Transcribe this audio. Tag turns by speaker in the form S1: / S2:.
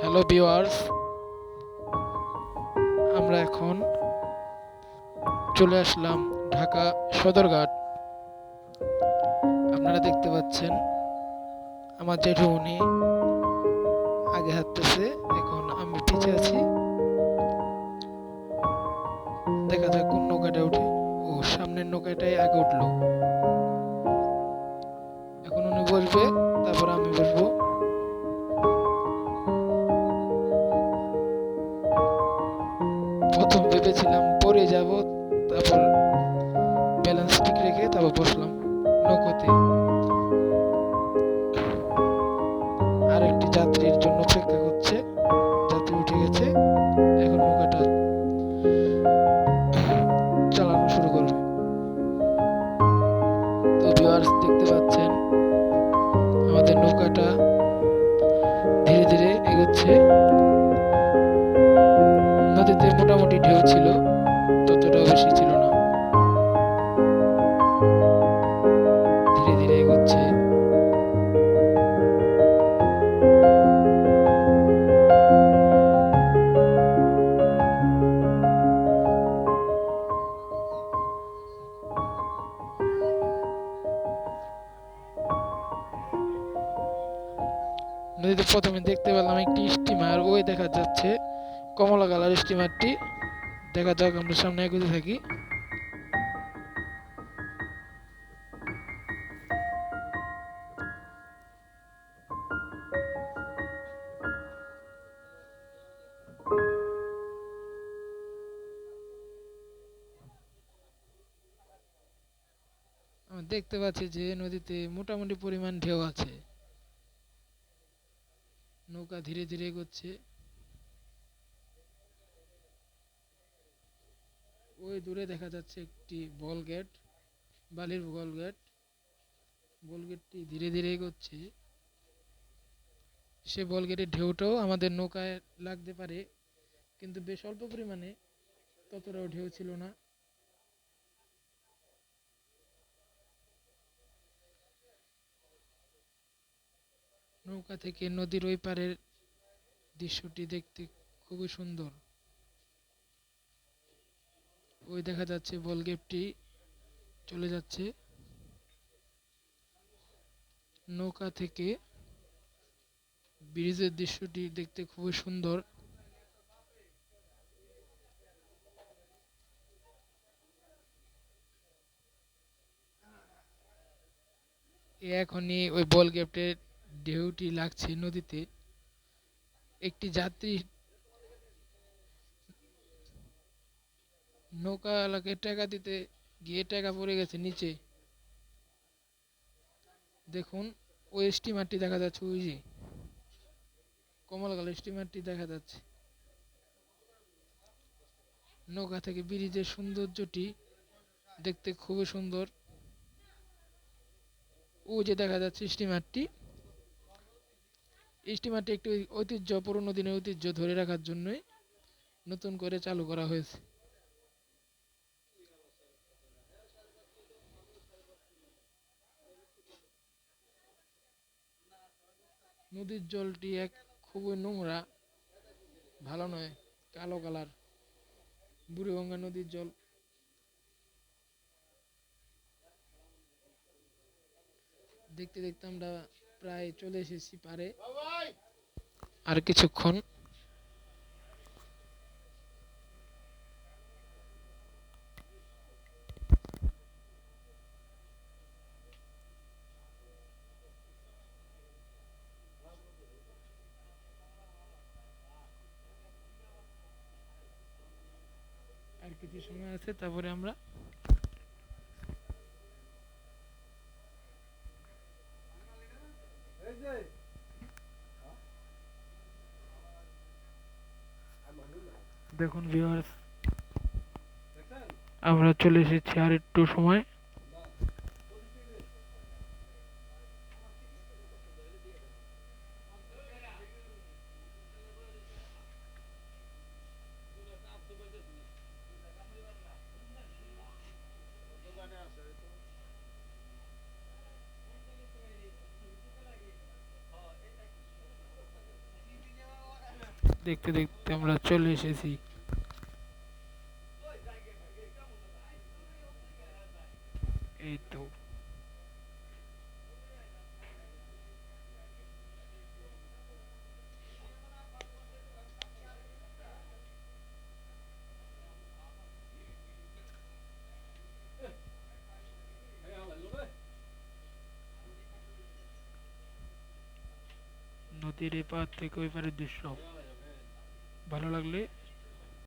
S1: Hello viewers আমরা এখন চলে আসলাম ঢাকা সদরঘাট। আপনারা দেখতে পাচ্ছেন আমার জেঠুমনি আগে হাঁটতেছে, এখন আমি পিছে আছি। দেখা যাক কোন নৌকাটা উঠে। ও, সামনের নৌকাটাই আগে উঠল। এখন উনি বসবে, তারপর আমি বসবো। ভেবেছিলাম পরে যাব, তারপর ব্যালেন্স ঠিক রেখে তারপর বসলাম নৌকোতে। আরেকটি যাত্রীর জন্য অপেক্ষা করছে, যাত্রী উঠে গেছে, এখন নৌকাটা চালানো শুরু করবে। তো ভিউয়ার্স দেখতে পাচ্ছেন, আমাদের নৌকাটা ধীরে ধীরে এগোচ্ছে। নদীতে মোটামুটি ঢেউ ছিল, ততটাও বেশি ছিল না। ধীরে ধীরে এগোচ্ছে। নদীতে প্রথমে দেখতে পেলাম একটি স্টিমার, ওই দেখা যাচ্ছে কমলা কালার স্টিমারটি। দেখা যাক, আমরা সামনে এগোতে থাকি। দেখতে পাচ্ছি যে নদীতে মোটামুটি পরিমাণ ঢেউ আছে। নৌকা ধীরে ধীরে এগোচ্ছে। ওই দূরে দেখা যাচ্ছে একটি বল গেট, বালির বল গেট। বল গেটটি ধীরে ধীরে এগোচ্ছে। সে বল গেটের ঢেউটাও আমাদের নৌকায় লাগতে পারে, কিন্তু বেশ অল্প পরিমাণে, ততটাও ঢেউ ছিল না। নৌকা থেকে নদীর ওই পারের দৃশ্যটি দেখতে খুবই সুন্দর। ওই দেখা যাচ্ছে বল গেটটি চলে যাচ্ছে। নৌকা থেকে ব্রিজের দৃশ্যটি দেখতে খুবই সুন্দর। এখনই ওই বল গেটের ঢেউটি লাগছে নদীতে। একটি যাত্রী নৌকা এলাকায় টাকা দিতে গিয়ে টাকা পড়ে গেছে নিচে। দেখুন, ওই স্টিমারটি দেখা যাচ্ছে, ওই যে কমলা কালার স্টিমারটি দেখা যাচ্ছে। নৌকা থেকে ব্রিজের সৌন্দর্যটি দেখতে খুবই সুন্দর। ও যে দেখা যাচ্ছে স্টিমারটি। স্টিমারটি একটি ঐতিহ্য, পুরনো দিনের ঐতিহ্য ধরে রাখার জন্যই নতুন করে চালু করা হয়েছে। নদীর জলটি এক খুবই নোংরা, ভালো নয়, কালো কালার। বুড়িগঙ্গা নদীর জল। দেখতে দেখতে আমরা প্রায় চলে এসেছি পারে। আর কিছুক্ষণ কিছু সময় আছে তারপরে আমরা দেখুন ভিউয়ার্স আমরা চলে এসেছি আর একটু সময়। দেখতে দেখতে আমরা চলে এসেছি এই তো নদীর এপার থেকে ওই পারের দৃশ্য ভালো লাগলে